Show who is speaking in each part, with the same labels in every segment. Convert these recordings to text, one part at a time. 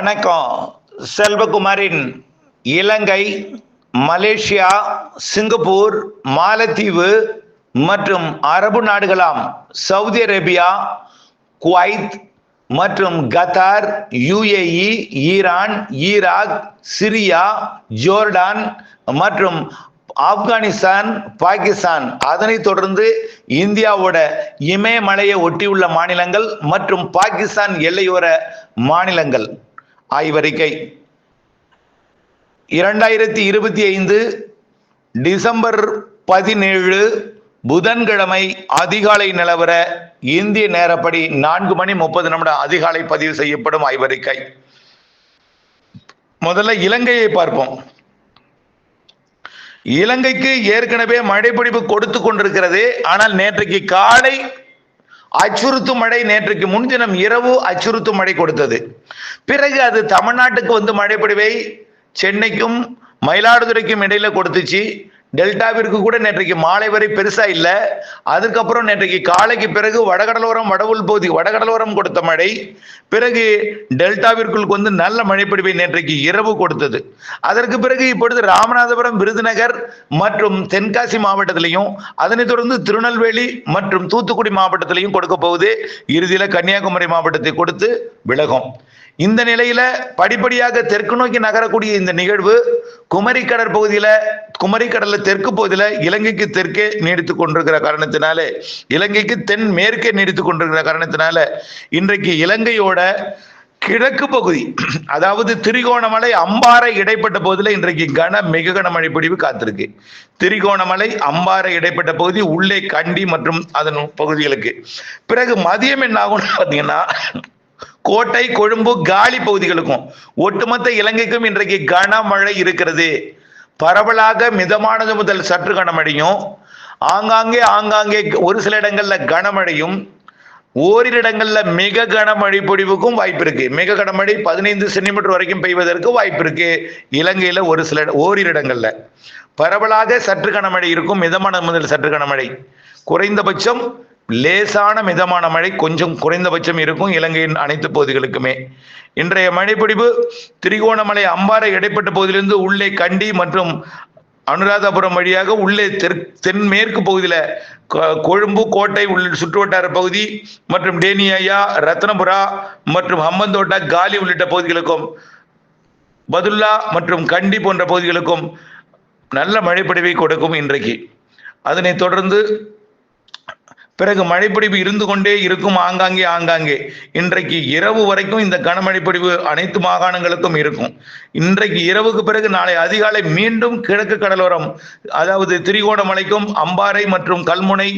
Speaker 1: வணக்கம். செல்வகுமாரின் இலங்கை Malaysia Singapore மாலத்தீவு மற்றும் அரபு நாடுகளாம் சவுதி அரேபியா குவைத் மற்றும் Qatar UAE Iran Iraq Syria Jordan மற்றும் ஆப்கானிஸ்தான் பாகிஸ்தான். அதனைத் தொடர்ந்து இந்தியாவோட இமயமலையை ஒட்டியுள்ள மாநிலங்கள் மற்றும் பாகிஸ்தான் எல்லையோர மாநிலங்கள். ஆய்வறிக்கை. இரண்டாயிரத்தி இருபத்தி ஐந்து டிசம்பர் பதினேழு புதன்கிழமை அதிகாலை நிலவர இந்திய நேரப்படி நான்கு மணி முப்பது நிமிடம் அதிகாலை பதிவு செய்யப்படும் ஆய்வறிக்கை. முதல்ல இலங்கையை பார்ப்போம். இலங்கைக்கு ஏற்கனவே மழைப்பிடிப்பு கொடுத்து கொண்டிருக்கிறது. ஆனால் நேற்றைக்கு காலை அச்சுறுத்தும் மழை நேற்றுக்கு முன்தினம் இரவு அச்சுறுத்தும் மழை கொடுத்தது. பிறகு அது தமிழ்நாட்டுக்கு வந்து மழைப்படிவை சென்னைக்கும் மயிலாடுதுறைக்கும் இடையில கொடுத்துச்சு. டெல்டாவிற்கு கூட நேற்றைக்கு மாலை வரை பெருசா இல்ல. அதுக்கப்புறம் நேற்றைக்கு காலைக்கு பிறகு வடகடலோரம் வடவுள் பகுதி வடகடலோரம் கொடுத்த மழை. பிறகு டெல்டாவிற்குள் வந்து நல்ல மழைப்பிடிவை நேற்றைக்கு இரவு கொடுத்தது. அதற்கு பிறகு இப்பொழுது ராமநாதபுரம் விருதுநகர் மற்றும் தென்காசி மாவட்டத்திலையும் அதனைத் தொடர்ந்து திருநெல்வேலி மற்றும் தூத்துக்குடி மாவட்டத்திலையும் கொடுக்க போகுது. இறுதியில கன்னியாகுமரி மாவட்டத்தை கொடுத்து விலகும். இந்த நிலையில படிப்படியாக தெற்கு நோக்கி நகரக்கூடிய இந்த நிகழ்வு குமரி கடற்பகுதியில குமரி கடல்ல தெற்கு பகுதியில இலங்கைக்கு தெற்கே நீடித்து கொண்டிருக்கிற காரணத்தினாலே இலங்கைக்கு தென் மேற்கே நீடித்துக் கொண்டிருக்கிற காரணத்தினால இன்றைக்கு இலங்கையோட கிழக்கு பகுதி அதாவது திரிகோணமலை அம்பாறை இடைப்பட்ட பகுதியில் இன்றைக்கு கன மிக கன மழை காத்திருக்கு. திரிகோணமலை அம்பாறை இடைப்பட்ட பகுதி உள்ளே கண்டி மற்றும் அதன் பகுதிகளுக்கு. பிறகு மதியம் என்ன ஆகும்னு பார்த்தீங்கன்னா கோட்டை கொழும்பு காலி பகுதிகளுக்கும் ஒட்டுமொத்த இலங்கைக்கும் இன்றைக்கு கனமழை இருக்கிறது. பரவலாக மிதமானது முதல் சற்று கனமழையும் ஆங்காங்கே ஆங்காங்கே ஒரு சில இடங்கள்ல கனமழையும் ஓரிரு இடங்கள்ல மிக கனமழை பொழிவுக்கும் வாய்ப்பு இருக்கு. மிக கனமழை பதினைந்து சென்டிமீட்டர் வரைக்கும் பெய்வதற்கு வாய்ப்பு இருக்கு. இலங்கையில ஒரு சில ஓரிரு இடங்கள்ல. பரவலாக சற்று கனமழை இருக்கும் மிதமான முதல் சற்று கனமழை. குறைந்தபட்சம் லேசான மிதமான மழை கொஞ்சம் குறைந்தபட்சம் இருக்கும். இலங்கையின் அனைத்து பகுதிகளுக்குமே. இன்றைய மழைப்பிடிப்பு திரிகோணமலை அம்பாறை இடைப்பட்ட பகுதியிலிருந்து உள்ளே கண்டி மற்றும் அனுராதபுரம் வழியாக உள்ளே தெற் தென்மேற்கு பகுதியில் கொழும்பு கோட்டை உள்ள சுற்றுவட்டார பகுதி மற்றும் டேனியா ரத்னபுரா மற்றும் ஹம்பந்தோட்டா காலி உள்ளிட்ட பகுதிகளுக்கும் பதுல்லா மற்றும் கண்டி போன்ற பகுதிகளுக்கும் நல்ல மழைப்படிவை கொடுக்கும் இன்றைக்கு. அதனைத் தொடர்ந்து பிறகு மழைப்பிடிப்பு இருந்து கொண்டே இருக்கும் ஆங்காங்கே ஆங்காங்கே. இன்றைக்கு இரவு வரைக்கும் இந்த கனமழைப்பிடிப்பு அனைத்து மாகாணங்களுக்கும் இருக்கும். இன்றைக்கு இரவுக்கு பிறகு நாளை அதிகாலை மீண்டும் கிழக்கு கடலோரம் அதாவது திரிகோணமலைக்கும் அம்பாறை மற்றும் கல்முனை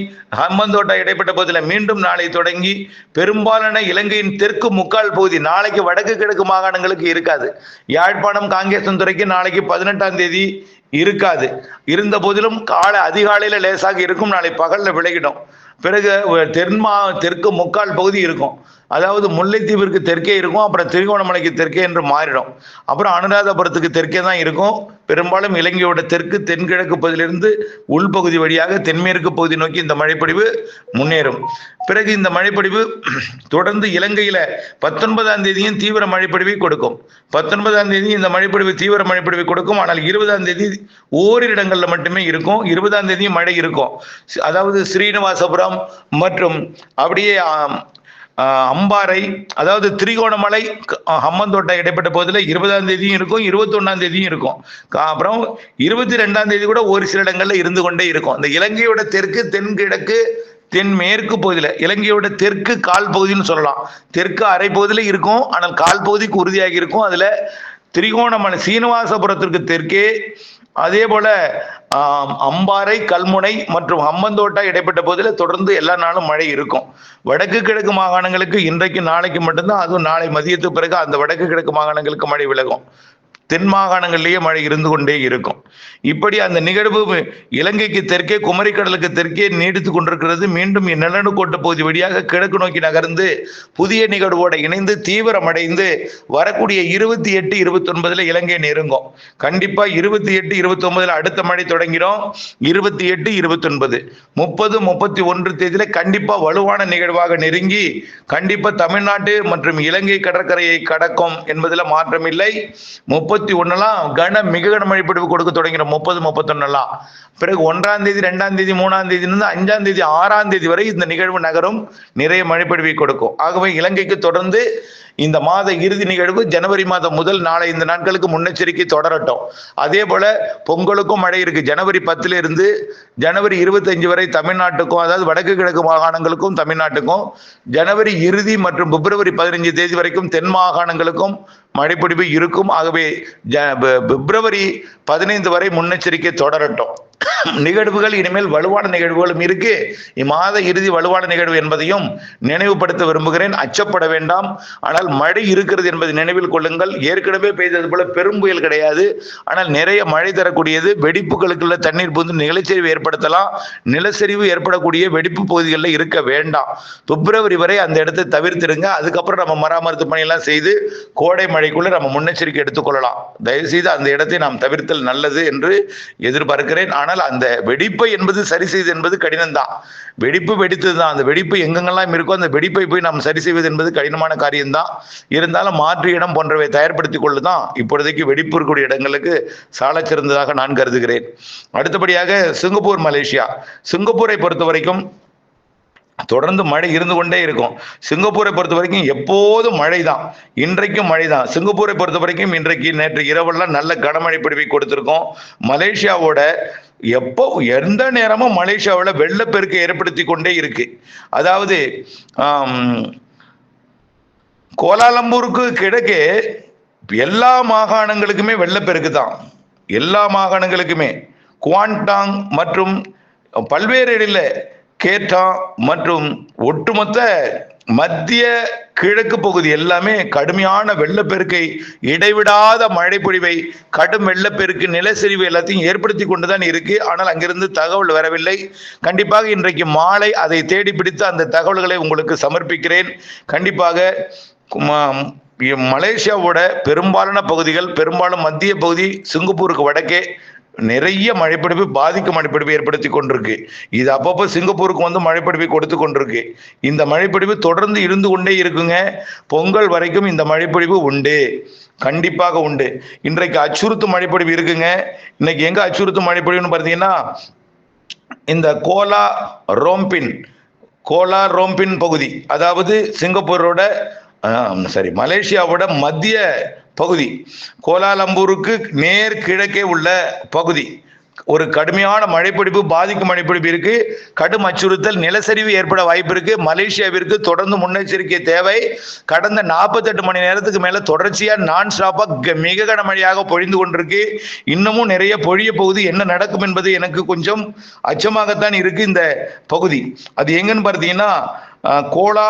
Speaker 1: ஹம்பந்தோட்டா இடைப்பட்ட பகுதியில் மீண்டும் நாளை தொடங்கி பெரும்பாலான இலங்கையின் தெற்கு முக்கால் பகுதி நாளைக்கு வடக்கு கிழக்கு மாகாணங்களுக்கு இருக்காது. யாழ்ப்பாணம் காங்கேசன்துறைக்கு நாளைக்கு பதினெட்டாம் தேதி இருக்காது. இருந்த போதிலும் காலை அதிகாலையில லேசாக இருக்கும் நாளை பகல்ல விலகிடும். பிறகு தென்மா தெற்கு முக்கால் பகுதி இருக்கும். அதாவது முல்லைத்தீவிற்கு தெற்கே இருக்கும் அப்புறம் திருகோணமலைக்கு தெற்கே என்று மாறிடும். அப்புறம் அனுராதபுரத்துக்கு தெற்கே தான் இருக்கும். பெரும்பாலும் இலங்கையோட தெற்கு தென்கிழக்கு பகுதியிலிருந்து உள்பகுதி வழியாக தென்மேற்கு பகுதி நோக்கி இந்த மழைப்பொழிவு முன்னேறும். பிறகு இந்த மழைப்பொழிவு தொடர்ந்து இலங்கையில பத்தொன்பதாம் தேதியும் தீவிர மழைப்பொழிவை கொடுக்கும். பத்தொன்பதாம் தேதி இந்த மழைப்பொழிவு தீவிர மழைப்பொழிவை கொடுக்கும். ஆனால் இருபதாம் தேதி ஓரிரு இடங்களில் மட்டுமே இருக்கும். இருபதாம் தேதியும் மழை இருக்கும். அதாவது ஸ்ரீனிவாசபுரம் மற்றும் அப்படியே அம்பாறை அதாவது திரிகோணமலை ஹம்மந்தோட்டை இடைப்பட்ட பகுதியில் இருபதாம் தேதியும் இருக்கும் இருபத்தொன்னாம் தேதியும் இருக்கும். கா- அப்புறம் இருபத்தி ரெண்டாம் தேதி கூட ஒரு சில இடங்கள்ல இருந்து கொண்டே இருக்கும். இந்த இலங்கையோட தெற்கு தென்கிழக்கு தென்மேற்கு பகுதியில் இலங்கையோட தெற்கு கால் பகுதின்னு சொல்லலாம். தெற்கு அரை பகுதியில் இருக்கும் ஆனால் கால் பகுதிக்கு உறுதியாகி இருக்கும். அதில் திரிகோணமலை சீனிவாசபுரத்திற்கு தெற்கே அதே போல அம்பாறை கல்முனை மற்றும் அம்மந்தோட்டா இடைப்பட்ட பகுதியில் தொடர்ந்து எல்லா நாளும் மழை இருக்கும். வடக்கு கிழக்கு மாகாணங்களுக்கு இன்றைக்கு நாளைக்கு மட்டும்தான் அதுவும் நாளை மதியத்துக்கு பிறகு அந்த வடக்கு கிழக்கு மாகாணங்களுக்கு மழை விலகும். தென் மாகாணங்களிலேயே மழை இருந்து கொண்டே இருக்கும். இப்படி அந்த நிகழ்வு இலங்கைக்கு தெற்கே குமரிக்கடலுக்கு தெற்கே நீடித்து கொண்டிருக்கிறது. மீண்டும் நிலநடுக்கோட்டு பகுதி வழியாக கிழக்கு நோக்கி நகர்ந்து புதிய நிகழ்வோடு இணைந்து தீவிரமடைந்து வரக்கூடிய இருபத்தி எட்டு இருபத்தி ஒன்பதுல இலங்கை நெருங்கும். கண்டிப்பா இருபத்தி எட்டு இருபத்தி ஒன்பதுல அடுத்த மழை தொடங்கிடும். இருபத்தி எட்டு இருபத்தி ஒன்பது முப்பது முப்பத்தி ஒன்று தேதியில கண்டிப்பா வலுவான நிகழ்வாக நெருங்கி கண்டிப்பா தமிழ்நாட்டு மற்றும் இலங்கை கடற்கரையை கடக்கும் என்பதில் மாற்றமில்லை. முப்பத்தி ஒண்ணுலாம் கன மிக கனமழை பிடிப்பு கொடுக்க தொடங்கிடும் முப்பது முப்பத்தொன்னுலாம். பிறகு ஒன்றாம் தேதி ரெண்டாம் தேதி மூணாம் தேதியிலிருந்து அஞ்சாம் தேதி ஆறாம் தேதி வரை இந்த நிகழ்வு நகரும். நிறைய மழைப்பிடிவை கொடுக்கும். ஆகவே இலங்கைக்கு தொடர்ந்து இந்த மாத இறுதி நிகழ்வு ஜனவரி மாதம் முதல் நாளை இந்த நாட்களுக்கு முன்னெச்சரிக்கை தொடரட்டும். அதே போல பொங்கலுக்கும் மழை இருக்கு. ஜனவரி பத்துல இருந்து ஜனவரி இருபத்தஞ்சு வரை தமிழ்நாட்டுக்கும் அதாவது வடக்கு கிழக்கு மாகாணங்களுக்கும் தமிழ்நாட்டுக்கும் ஜனவரி இறுதி மற்றும் பிப்ரவரி பதினஞ்சு தேதி வரைக்கும் தென் மாகாணங்களுக்கும் மழைப்பிடிப்பு இருக்கும். ஆகவே ஜ- பிப்ரவரி பதினைந்து வரை முன்னெச்சரிக்கை தொடரட்டும். நிகழ்வுகள் இனிமேல் வலுவான நிகழ்வுகளும் இருக்கு. இம்மாத இறுதி வலுவான நிகழ்வு என்பதையும் நினைவுபடுத்த விரும்புகிறேன். அச்சப்பட வேண்டாம். ஆனால் மழை இருக்கிறது என்பதை நினைவில் கொள்ளுங்கள். ஏற்கனவே பெய்தது போல பெரும் புயல் கிடையாது. ஆனால் நிறைய மழை தரக்கூடியது வெடிப்புகளுக்குள்ள தண்ணீர் புகுந்து நிலச்சரிவு ஏற்படுத்தலாம். நிலச்சரிவு ஏற்படக்கூடிய வெடிப்பு பகுதிகளில் இருக்க வேண்டாம். பிப்ரவரி வரை அந்த இடத்தை தவிர்த்திருங்க அதுக்கப்புறம் நம்ம மராமரத்து பணியெல்லாம் செய்து கோடை மழைக்குள்ள நம்ம முன்னெச்சரிக்கை எடுத்துக்கொள்ளலாம். தயவுசெய்து அந்த இடத்தை நாம் தவிர்த்தல் நல்லது என்று எதிர்பார்க்கிறேன். ஆனால் அந்த வெடிப்பை என்பது சரி செய்வது என்பது கடினம்தான். வெடிப்பு வெடித்தது தான் அந்த வெடிப்பு எங்கெங்கெல்லாம் இருக்கோ அந்த வெடிப்பை போய் நாம் சரி செய்வது என்பது கடினமான காரியம்தான். இருந்தாலும் மாற்று இடம் போன்றவை தயார்படுத்திக் கொள்ளுதான். இப்பொழுதைக்கு வெடிப்பு இருக்கக்கூடிய இடங்களுக்கு சாலச் சிறந்ததாக நான் கருதுகிறேன். அடுத்தபடியாக சிங்கப்பூர் மலேசியா. சிங்கப்பூரை பொறுத்த வரைக்கும் தொடர்ந்து மழை இருந்து கொண்டே இருக்கும். சிங்கப்பூரை பொறுத்த வரைக்கும் எப்போதும் மழை தான் இன்றைக்கும் மழை தான் சிங்கப்பூரை பொறுத்த வரைக்கும் இன்றைக்கு நேற்று இரவெல்லாம் நல்ல கனமழை பிடிவை கொடுத்துருக்கோம். மலேசியாவோட எப்போ எந்த நேரமும் மலேசியாவில் வெள்ளப்பெருக்கை ஏற்படுத்தி கொண்டே இருக்கு. அதாவது கோலாலம்பூருக்கு கிழக்கே எல்லா மாகாணங்களுக்குமே வெள்ளப்பெருக்கு தான். எல்லா மாகாணங்களுக்குமே. குவான்டாங் மற்றும் பல்வேறு இடையில கேட்டா மற்றும் ஒட்டுமொத்த மத்திய கிழக்கு பகுதி எல்லாமே கடுமையான வெள்ளப்பெருக்கை இடைவிடாத மழை பொழிவை கடும் வெள்ளப்பெருக்கு நிலச்சரிவு எல்லாத்தையும் ஏற்படுத்தி கொண்டுதான் இருக்கு. ஆனால் அங்கிருந்து தகவல் வரவில்லை. கண்டிப்பாக இன்றைக்கு மாலை அதை தேடி பிடித்து அந்த தகவல்களை உங்களுக்கு சமர்ப்பிக்கிறேன். கண்டிப்பாக மலேசியாவோட பெரும்பாலான பகுதிகள் பெரும்பாலும் மத்திய பகுதி சிங்கப்பூருக்கு வடக்கே நிறைய மழைப்பிடிப்பு பாதிக்கும் மழைப்பிடிப்பு ஏற்படுத்தி கொண்டிருக்கு. இது அப்பப்போ சிங்கப்பூருக்கு வந்து மழைப்பிடிப்பை கொடுத்து கொண்டிருக்கு. இந்த மழைப்பிடிப்பு தொடர்ந்து இருந்து கொண்டே இருக்குங்க. பொங்கல் வரைக்கும் இந்த மழைப்பிடிப்பு உண்டு. கண்டிப்பாக உண்டு. இன்றைக்கு அச்சுறுத்தும் மழைப்பிடிப்பு இருக்குங்க. இன்னைக்கு எங்க அச்சுறுத்தும் மழைப்பிடிப்புன்னு பார்த்தீங்கன்னா இந்த கோலா ரோம்பின் கோலா ரோம்பின் பகுதி. அதாவது சிங்கப்பூரோட சரி மலேசியாவோட மத்திய பகுதி. கோலாலம்பூருக்கு நேர் கிழக்கே உள்ள பகுதி. ஒரு கடுமையான மழைப்பிடிப்பு பாதிக்கும் மழைப்பிடிப்பு இருக்கு. கடும் அச்சுறுத்தல் நிலச்சரிவு ஏற்பட வாய்ப்பு இருக்கு. மலேசியாவிற்கு தொடர்ந்து முன்னெச்சரிக்கை தேவை. கடந்த நாற்பத்தெட்டு மணி நேரத்துக்கு மேல தொடர்ச்சியா நான் ஸ்டாப்பா மிக கனமழையாக பொழிந்து கொண்டிருக்கு. இன்னமும் நிறைய பொழிய பகுதி என்ன நடக்கும் என்பது எனக்கு கொஞ்சம் அச்சமாகத்தான் இருக்கு இந்த பகுதி. அது எங்கன்னு பார்த்தீங்கன்னா கோலா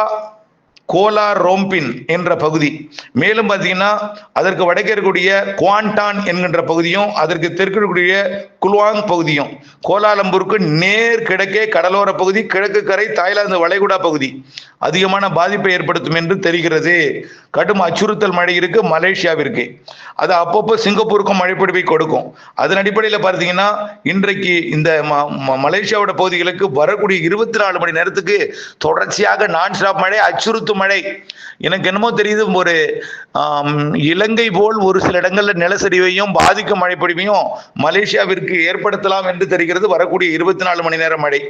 Speaker 1: கோலா ரோம்பின் என்ற பகுதி. மேலும் பார்த்தீங்கன்னா அதற்கு வடக்கே இருக்கக்கூடிய குவாண்டான் என்கின்ற பகுதியும் அதற்கு தெற்கு இருக்கக்கூடிய குல்வாங் பகுதியும். கோலாலம்பூருக்கு நேர் கிழக்கே கடலோர பகுதி கிழக்கு கரை தாய்லாந்து வளைகுடா பகுதி. அதிகமான பாதிப்பை ஏற்படுத்தும் என்று தெரிகிறது. கடும் அச்சுறுத்தல் மழை இருக்கு மலேசியாவிற்கு. அது அப்பப்போ சிங்கப்பூருக்கும் மழை கொடுக்கும். அதன் அடிப்படையில் பார்த்தீங்கன்னா இன்றைக்கு இந்த ம- ம- மலேசியாவோட பகுதிகளுக்கு வரக்கூடிய இருபத்தி நாலு மணி நேரத்துக்கு தொடர்ச்சியாக நான் ஸ்டாப் மழை அச்சுறுத்தும் மழை. எனக்கு என்னமோ தெரியுது ஒரு இலங்கை போல் ஒரு சில இடங்கள்ல நிலச்சரிவையும் பாதிக்கும் மழை பொழிவையும் மலேசியாவிற்கு ஏற்படுத்தலாம் என்று தெரிகிறது. வரக்கூடிய இருபத்தி நாலு மணி நேரம் மழை.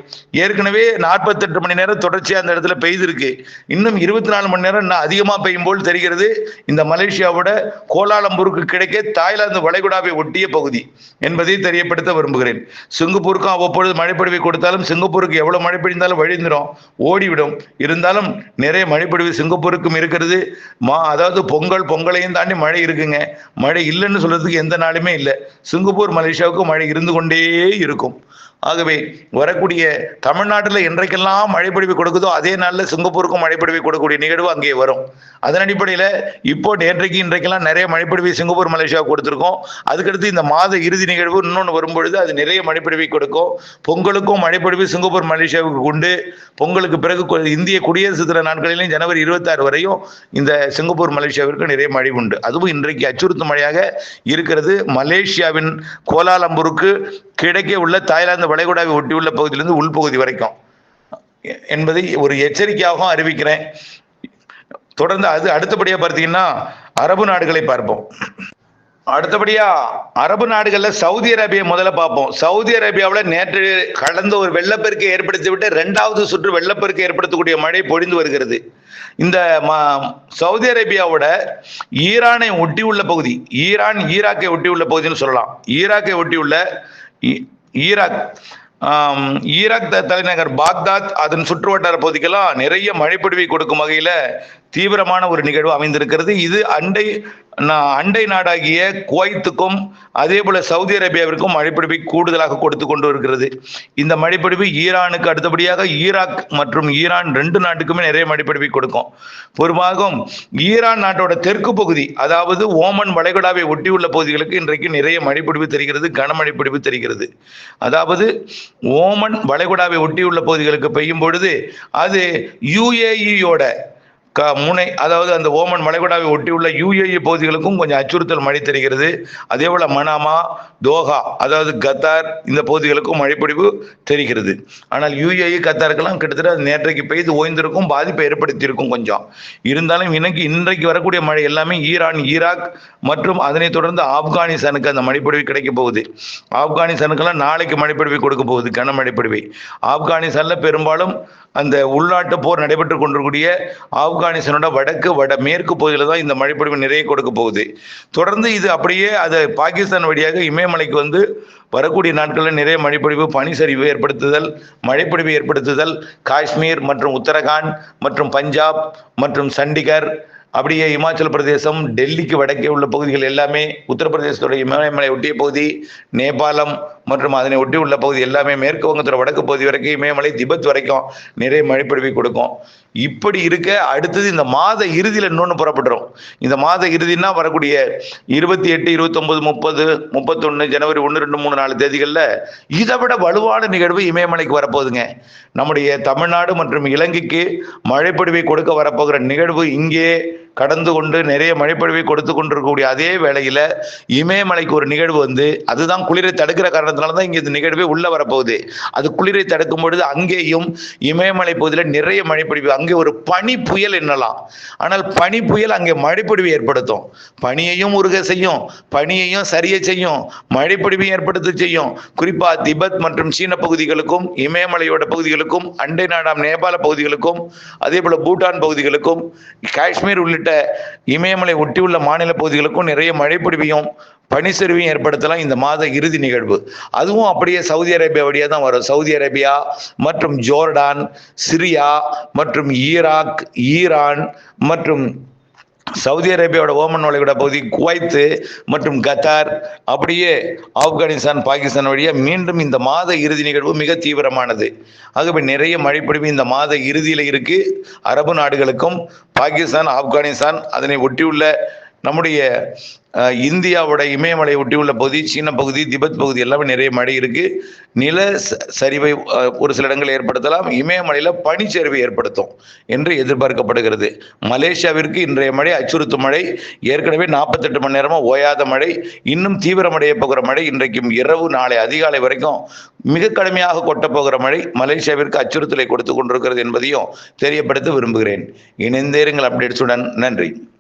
Speaker 1: ஏற்கனவே நாற்பத்தெட்டு மணி நேரம் தொடர்ச்சியாக அந்த இடத்துல பெய்திருக்கு. இன்னும் இருபத்தி நாலு மணி நேரம் இன்னும் அதிகமா பெய்யும் போல் தெரிகிறது. இந்த மலேசியாவோட கோலாலம்பூருக்கு கிடைக்க தாய்லாந்து வளைகுடாவை ஒட்டிய பகுதி என்பதை தெரியப்படுத்த விரும்புகிறேன். சிங்கப்பூருக்கும் அவ்வப்பொழுது மழைப்பொழிவை கொடுத்தாலும் சிங்கப்பூருக்கு எவ்வளவு மழை பெய்ந்தாலும் வழிந்துடும் ஓடிவிடும். இருந்தாலும் நிறைய மழை மழைப்பொழிவு சிங்கப்பூருக்கும் இருக்கிறது? மா அதாவது பொங்கல் பொங்கலையும் தாண்டி மழை இருக்குங்க. மழை இல்லைன்னு சொல்கிறதுக்கு எந்த நாளுமே இல்லை. சிங்கப்பூர் மலேசியாவுக்கும் மழை இருந்து கொண்டே இருக்கும். ஆகவே வரக்கூடிய தமிழ்நாட்டில் என்றைக்கெல்லாம் மழைப்பொழிவு கொடுக்குதோ அதே நாளில் சிங்கப்பூருக்கும் மழைப்பொழிவு கொடுக்கக்கூடிய நிகழ்வு அங்கே வரும். அதன் அடிப்படையில் இப்போ நேற்றைக்கு இன்றைக்கெல்லாம் நிறைய மழைப்பொழிவை சிங்கப்பூர் மலேசியா கொடுத்துருக்கோம். அதுக்கடுத்து இந்த மாத இறுதி நிகழ்வு இன்னொன்று வரும்பொழுது அது நிறைய மழைப்பொழிவை கொடுக்கும். பொங்கலுக்கும் மழைப்பொழிவு சிங்கப்பூர் மலேசியாவுக்கு உண்டு. பொங்கலுக்கு பிறகு இந்திய குடியரசு தின நாட்களிலும் ஜனவரி இருபத்தாறு வரையும் இந்த சிங்கப்பூர் மலேசியாவிற்கு நிறைய மழை உண்டு. அதுவும் இன்றைக்கு அச்சுறுத்தும் மழையாக இருக்கிறது. மலேசியாவின் கோலாலம்பூருக்கு கிழக்கே உள்ள தாய்லாந்து வளைகுடாவை ஒட்டியுள்ள பகுதியிலிருந்து உள்பகுதி வரைக்கும். என்பதை ஒரு எச்சரிக்கையாகவும் அறிவிக்கிறேன். தொடர்ந்து அது அடுத்தபடியாக பார்த்தீங்கன்னா அரபு நாடுகளை பார்ப்போம். அடுத்தபடியா அரபு நாடுகளில் சவுதி அரேபியா முதல்ல பார்ப்போம். சவுதி அரேபியாவில் நேற்று கடந்த ஒரு வெள்ளப்பெருக்கை ஏற்படுத்தி விட்டு ரெண்டாவது சுற்று வெள்ளப்பெருக்கு ஏற்படுத்தக்கூடிய மழை பொழிந்து வருகிறது. இந்த சவுதி அரேபியாவோட ஈரானை ஒட்டியுள்ள பகுதி ஈரான் ஈராக்கை ஒட்டியுள்ள பகுதின்னு சொல்லலாம். ஈராக்கை ஒட்டியுள்ள உள்ள ஈராக். ஈராக் த- தலைநகர் பாக்தாத் அதன் சுற்றுவட்டார பகுதிக்கெல்லாம் நிறைய மழைப்பொழிவை கொடுக்கும் வகையில் தீவிரமான ஒரு நிகழ்வு அமைந்திருக்கிறது. இது அண்டை அண்டை நாடாகிய குவைத்துக்கும் அதே போல சவுதி அரேபியாவிற்கும் மழைப்பிடிப்பை கூடுதலாக கொடுத்து கொண்டு இருக்கிறது இந்த மழைப்பிடிப்பு ஈரானுக்கு அடுத்தபடியாக ஈராக் மற்றும் ஈரான் ரெண்டு நாட்டுக்குமே நிறைய மழைப்பிடிப்பை கொடுக்கும். பொதுவாக ஈரான் நாட்டோட தெற்கு பகுதி அதாவது ஓமன் வளைகுடாவை ஒட்டியுள்ள பகுதிகளுக்கு இன்றைக்கு நிறைய மழைப்பிடிப்பு தெரிகிறது கனமழை பொழிவு தெரிகிறது. அதாவது ஓமன் வளைகுடாவை ஒட்டியுள்ள பகுதிகளுக்கு பெய்யும் பொழுது அது யுஏஇயோட க முனை அதாவது அந்த ஓமன் மலைகுடாவை ஒட்டியுள்ள யுஏஇ பகுதிகளுக்கும் கொஞ்சம் அச்சுறுத்தல் மழை தெரிகிறது. அதே போல மனாமா தோஹா அதாவது கத்தார் இந்த பகுதிகளுக்கும் மழைப்பொழிவு தெரிகிறது. ஆனால் யுஏஇ கத்தாருக்கெல்லாம் கிட்டத்தட்ட அது நேற்றைக்கு பெய்து ஓய்ந்திருக்கும் பாதிப்பை ஏற்படுத்தியிருக்கும் கொஞ்சம். இருந்தாலும் இன்னைக்கு இன்றைக்கு வரக்கூடிய மழை எல்லாமே ஈரான் ஈராக் மற்றும் அதனைத் தொடர்ந்து ஆப்கானிஸ்தானுக்கு அந்த மழைப்பொழிவு கிடைக்க போகுது. ஆப்கானிஸ்தானுக்கெல்லாம் நாளைக்கு மழைப்பிடிவு கொடுக்க போகுது கனமழைப்பொழிவை ஆப்கானிஸ்தானில் பெரும்பாலும் அந்த உள்நாட்டு போர் நடைபெற்று கொண்டிருக்கூடிய ஆப்கானிஸ்தானோட வடக்கு வட மேற்கு பகுதியில் தான் இந்த மழைப்பொழிவு நிறைய கொடுக்க போகுது. தொடர்ந்து இது அப்படியே அது பாகிஸ்தான் வழியாக இமயமலைக்கு வந்து வரக்கூடிய நாட்களில் நிறைய மழைப்பொழிவு பனிசரிவு ஏற்படுத்துதல் மழைப்பொழிவு ஏற்படுத்துதல் காஷ்மீர் மற்றும் உத்தரகாண்ட் மற்றும் பஞ்சாப் மற்றும் சண்டிகர் அப்படியே இமாச்சல பிரதேசம் டெல்லிக்கு வடக்கே உள்ள பகுதிகள் எல்லாமே உத்தரப்பிரதேசத்தோட இமயமலை ஒட்டிய பகுதி நேபாளம் மற்றும் அதனை ஒட்டி உள்ள பகுதி எல்லாமே மேற்கு வங்கத்தோட வடக்கு பகுதி வரைக்கும் இமயமலை திபெத் வரைக்கும் நிறைய மழைப்பொழிவை கொடுக்கும். இப்படி இருக்க அடுத்தது இந்த மாத இறுதியில் இன்னொன்று புறப்பட்டுரும். இந்த மாத இறுதினா வரக்கூடிய இருபத்தி எட்டு இருபத்தொம்பது முப்பது முப்பத்தொன்று ஜனவரி ஒன்று ரெண்டு மூணு நாலு தேதிகளில் இதை விட வலுவான நிகழ்வு இமயமலைக்கு வரப்போகுதுங்க. நம்முடைய தமிழ்நாடு மற்றும் இலங்கைக்கு மழைப்பொழிவை கொடுக்க வரப்போகிற நிகழ்வு இங்கே கடந்து கொண்டு நிறைய மழைப்பொழிவை கொடுத்து கொண்டிருக்கக்கூடிய அதே வேளையில இமயமலைக்கு ஒரு நிகழ்வு வந்து அதுதான் குளிரை தடுக்கிற காரணத்தினால தான் இங்க இந்த நிகழ்வே உள்ள வரப்போகுது. அது குளிரை தடுக்கும் பொழுது அங்கேயும் இமயமலை பகுதியில் நிறைய மழைப்பொழிவு அங்கே ஒரு பனி புயல் என்னலாம். ஆனால் பனி புயல் அங்கே மழைப்பொழிவு ஏற்படுத்தும். பனியையும் உருக செய்யும் பனியையும் சரிய செய்யும் மழைப்பொழிவையும் ஏற்படுத்த செய்யும். குறிப்பா திபெத் மற்றும் சீன பகுதிகளுக்கும் இமயமலையோட பகுதிகளுக்கும் அண்டை நாடாம் நேபாள பகுதிகளுக்கும் அதே போல பூட்டான் பகுதிகளுக்கும் காஷ்மீர் உள்ளிட்ட இமயமலை ஒட்டியுள்ள மாநில பகுதிகளுக்கும் நிறைய மழைப்பொழிவையும் பனிச்சரிவையும் ஏற்படுத்தலாம் இந்த மாத இறுதி நிகழ்வு. அதுவும் அப்படியே சவுதி அரேபியா வழியாக தான் வரும். சவுதி அரேபியா மற்றும் ஜோர்டான் சிரியா மற்றும் ஈராக் ஈரான் மற்றும் சவுதி அரேபியாவோட ஓமன் வளைகுடா பகுதி குவைத்து மற்றும் கத்தார் அப்படியே ஆப்கானிஸ்தான் பாகிஸ்தான் வழியாக மீண்டும் இந்த மாத இறுதி நிகழ்வு மிக தீவிரமானது. ஆகவே நிறைய மழைப்பொழிவு இந்த மாத இறுதியில் இருக்கு. அரபு நாடுகளுக்கும் பாகிஸ்தான் ஆப்கானிஸ்தான் அதனை ஒட்டியுள்ள நம்முடைய இந்தியாவோட இமயமலை ஒட்டியுள்ள பகுதி சீன பகுதி திபெத் பகுதி எல்லாமே நிறைய மழை இருக்கு. நில ச- சரிவை ஒரு சில இடங்கள் ஏற்படுத்தலாம். இமயமலையில பனிச்சரிவை ஏற்படுத்தும் என்று எதிர்பார்க்கப்படுகிறது. மலேசியாவிற்கு இன்றைய மழை அச்சுறுத்தும் மழை. ஏற்கனவே நாற்பத்தெட்டு மணி நேரமா ஓயாத மழை. இன்னும் தீவிரமடைய போகிற மழை இன்றைக்கும் இரவு நாளை அதிகாலை வரைக்கும் மிக கடுமையாக கொட்ட போகிற மழை மலேசியாவிற்கு அச்சுறுத்தலை கொடுத்து கொண்டிருக்கிறது என்பதையும் தெரியப்படுத்த விரும்புகிறேன். இணைந்தேருங்கள் அப்டேட்ஸுடன். நன்றி.